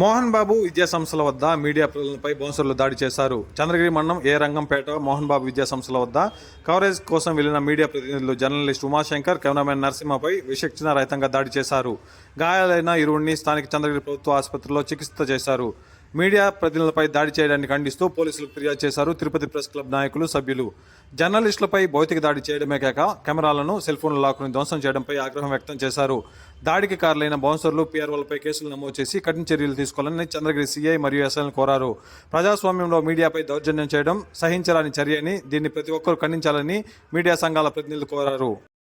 మోహన్ బాబు విద్యా సంస్థల వద్ద మీడియా ప్రజలపై బౌన్సర్లు దాడి చేశారు. చంద్రగిరి మండలం ఏ రంగంపేట మోహన్ బాబు విద్యా సంస్థల వద్ద కవరేజ్ కోసం వెళ్ళిన మీడియా ప్రతినిధులు జర్నలిస్ట్ ఉమాశంకర్ కెమెరామెన్ నరసింహపై విశక్షణ రహితంగా దాడి చేశారు. గాయాలైన ఇరువురిని స్థానిక చంద్రగిరి ప్రభుత్వ ఆసుపత్రిలో చికిత్స చేశారు. మీడియా ప్రతినిధులపై దాడి చేయడాన్ని ఖండిస్తూ పోలీసులకు ఫిర్యాదు చేశారు. తిరుపతి ప్రెస్ క్లబ్ నాయకులు సభ్యులు జర్నలిస్టులపై భౌతిక దాడి చేయడమే కాక కెమెరాలను సెల్ఫోన్లు లాక్కుని ధ్వంసం చేయడంపై ఆగ్రహం వ్యక్తం చేశారు. దాడికి కారులైన బౌన్సర్లు పీఆర్ఓలపై కేసులు నమోదు చేసి కఠిన చర్యలు తీసుకోవాలని చంద్రగిరి సీఐ మరియు ఎస్ఐలను కోరారు. ప్రజాస్వామ్యంలో మీడియాపై దౌర్జన్యం చేయడం సహించరాని చర్య అని దీన్ని ప్రతి ఒక్కరూ ఖండించాలని మీడియా సంఘాల ప్రతినిధులు కోరారు.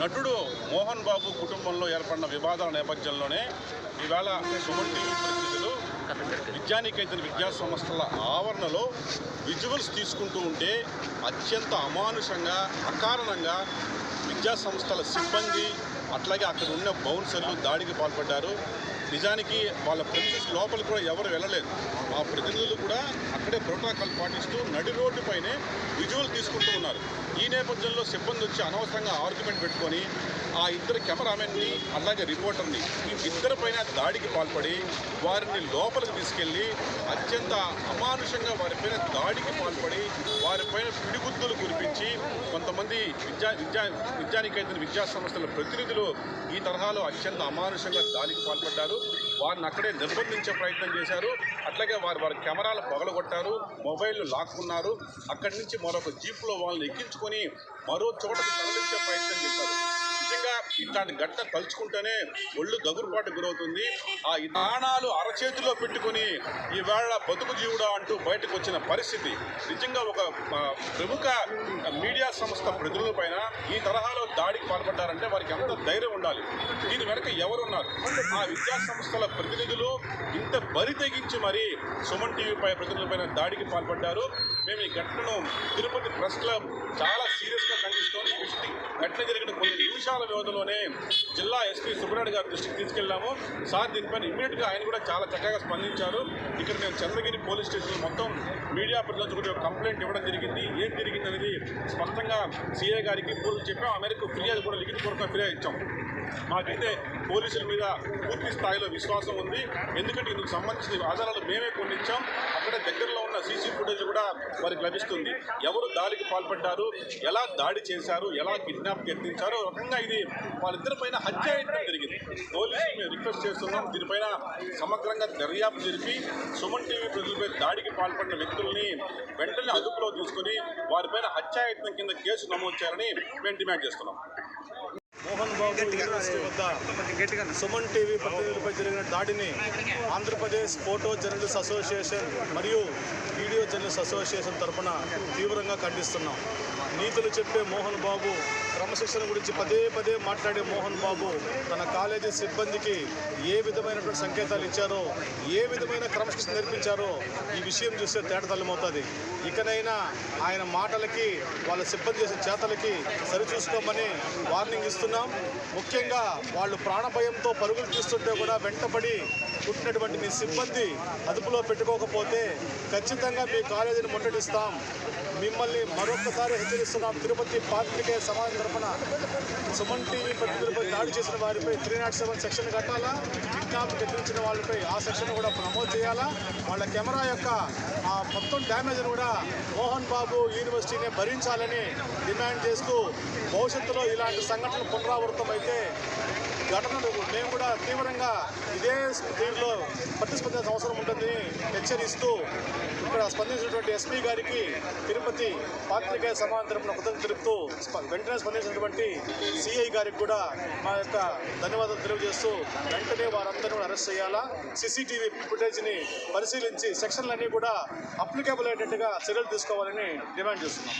నటుడు మోహన్ బాబు కుటుంబంలో ఏర్పడిన వివాదాల నేపథ్యంలోనే ఈవేళ సుమన్ టీవీ ప్రతినిధులు విద్యానికేతన విద్యా సంస్థల ఆవరణలో విజువల్స్ తీసుకుంటూ ఉంటే అత్యంత అమానుషంగా అకారణంగా విద్యా సంస్థల సిబ్బంది అట్లాగే అక్కడ ఉన్న బౌన్సర్లు దాడికి పాల్పడ్డారు. నిజానికి వాళ్ళ ప్రిన్సెస్ లోపలికి కూడా ఎవరు వెళ్ళలేదు. ఆ ప్రతినిధులు కూడా అక్కడే ప్రోటోకాల్ పాటిస్తూ నడి రోడ్డుపైనే విజువల్ తీసుకుంటూ ఉన్నారు. ఈ నేపథ్యంలో సిబ్బంది వచ్చి అనవసరంగా ఆర్గ్యుమెంట్ పెట్టుకొని ఆ ఇద్దరు కెమెరామెన్ని అలాగే రిపోర్టర్ని ఇద్దరి ఇద్దరిపైన దాడికి పాల్పడి వారిని లోపలికి తీసుకెళ్ళి అత్యంత అమానుషంగా వారిపైన దాడికి పాల్పడి వారిపైన పిడిగుద్దులు కురిపించి కొంతమంది విద్యా విద్యా విద్యానికేతన విద్యా సంస్థల ప్రతినిధులు ఈ తరహాలో అత్యంత అమానుషంగా దాడికి పాల్పడ్డారు. వారిని అక్కడే నిర్బంధించే ప్రయత్నం చేశారు. అట్లాగే వారు వారి కెమెరాలు పగలగొట్టారు. మొబైల్ లాక్కున్నారు. అక్కడి నుంచి మరొక జీప్లో వాళ్ళని ఎక్కించుకొని మరో చోటకు తరలించే ప్రయత్నం చేశారు. నిజంగా ఇట్లాంటి గట్ట తలుచుకుంటేనే ఒళ్ళు గగురుపాటు గురవుతుంది. ఆ నాణాలు అరచేతిలో పెట్టుకుని ఈవేళ బతుకు జీవుడా అంటూ బయటకు వచ్చిన పరిస్థితి. నిజంగా ఒక ప్రముఖ మీడియా సంస్థ ప్రతినిధుల పైన ఈ తరహాలో దాడికి పాల్పడ్డారంటే వారికి ఎంత ధైర్యం ఉండాలి. దీని వెనక ఎవరున్నారు? ఆ విద్యా సంస్థల ప్రతినిధులు ఇంత బరి తెగించి మరి సుమన్ టీవీపై ప్రతినిధులపైన దాడికి పాల్పడ్డారు. మేము ఈ ఘటనను తిరుపతి ప్రెస్ క్లబ్ చాలా సీరియస్గా ఖండిస్తోంది ఘటన జరిగిన కొన్ని నిమిషాల వ్యవధిలోనే జిల్లా ఎస్పీ సుబ్రహ్మణ్య గారి దృష్టికి తీసుకెళ్ళాము సార్ దీనిపైన ఇమ్మీడియట్గా ఆయన కూడా చాలా చక్కగా స్పందించారు. ఇక్కడ మేము చంద్రగిరి పోలీస్ స్టేషన్ మొత్తం మీడియా ప్రతినిధులకు కూడా కంప్లైంట్ ఇవ్వడం జరిగింది. ఏం జరిగింది అనేది స్పష్టంగా సీఏ గారికి పూర్తి చెప్పాం. ఆ మేరకు ఫిర్యాదు కూడా లిఖితపూర్వకంగా ఫిర్యాదు ఇచ్చాం. మాకైతే పోలీసుల మీద పూర్తి స్థాయిలో విశ్వాసం ఉంది. ఎందుకంటే ఇందుకు సంబంధించిన ఆధారాలు మేమే కొన్నిచ్చాం అక్కడ దగ్గరలో ఉన్న సీసీ ఫుటేజ్ కూడా వారికి లభిస్తుంది. ఎవరు దాడికి పాల్పడ్డారు ఎలా దాడి చేశారు ఎలా కిడ్నాప్ యత్నించారో రకంగా ఇది వాళ్ళిద్దరిపైన హత్య అయ్యడం జరిగింది. పోలీసులు మేము రిక్వెస్ట్ చేస్తున్నాం. దీనిపైన సమగ్రంగా దర్యాప్తు జరిపి సుమన్ టీవీ ప్రజలపై దాడికి పాల్పడిన వ్యక్తుల్ని వెంటనే అదుపులో తీసుకుని వారిపైన హత్యాయత్నం కింద కేసు నమోదు చేయాలని మేము డిమాండ్ చేస్తున్నాం. మోహన్ బాబు యూనివర్సిటీ వద్ద సుమన్ టీవీ ప్రతినిధులపై జరిగిన దాడిని ఆంధ్రప్రదేశ్ ఫోటో జర్నలిస్ట్ అసోసియేషన్ మరియు వీడియో జర్నలిస్ట్ అసోసియేషన్ తరఫున తీవ్రంగా ఖండిస్తున్నాం. నీతులు చెప్పే మోహన్ బాబు క్రమశిక్షణ గురించి పదే పదే మాట్లాడే మోహన్ బాబు తన కాలేజీ సిబ్బందికి ఏ విధమైనటువంటి సంకేతాలు ఇచ్చారో ఏ విధమైన క్రమశిక్షణ నేర్పించారో ఈ విషయం చూస్తే తేటతల్లమవుతుంది ఇకనైనా ఆయన మాటలకి వాళ్ళ సిబ్బంది చేసే చేతలకి సరిచూసుకోమని వార్నింగ్ ఇస్తున్నాం. ముఖ్యంగా వాళ్ళు ప్రాణభయంతో పరుగులు తీస్తుంటే కూడా వెంటపడి పుట్టినటువంటి మీ సిబ్బంది అదుపులో పెట్టుకోకపోతే ఖచ్చితంగా మీ కాలేజీని ముట్టడిస్తాం. మిమ్మల్ని మరొకసారి హెచ్చరిస్తున్నాం. తిరుపతి పాత్రికేయ సమాజం తరఫున సుమన్ టీవీ ప్రతినిధులపై దాడి చేసిన వారిపై త్రీ నాట్ సెవెన్ సెక్షన్ కట్టాలా? కిడ్నాప్ ఎదిరించిన వాళ్ళపై ఆ సెక్షన్ కూడా నమోదు చేయాలా? వాళ్ళ కెమెరా యొక్క ఆ మొత్తం డ్యామేజ్ను కూడా మోహన్ బాబు యూనివర్సిటీనే భరించాలని డిమాండ్ చేస్తూ భవిష్యత్తులో ఇలాంటి సంఘటనలు పునరావృతం అయితే ఘటనలు మేము కూడా తీవ్రంగా ఇదే దీంట్లో ప్రతిస్పందించాల్సిన అవసరం ఉంటుందని హెచ్చరిస్తూ ఇక్కడ స్పందించినటువంటి ఎస్పీ గారికి తిరుపతి పాత్రికేయ సమాజం తరపున కృతజ్ఞత తెలుపుతూ వెంటనే స్పందించినటువంటి సిఐ గారికి కూడా మా యొక్క ధన్యవాదాలు తెలియజేస్తూ వెంటనే వారందరూ అరెస్ట్ చేయాలా? సీసీటీవీ ఫుటేజ్ని పరిశీలించి సెక్షన్లన్నీ కూడా అప్లికేబుల్ అయ్యేటట్టుగా చర్యలు తీసుకోవాలని డిమాండ్ చేస్తున్నాం.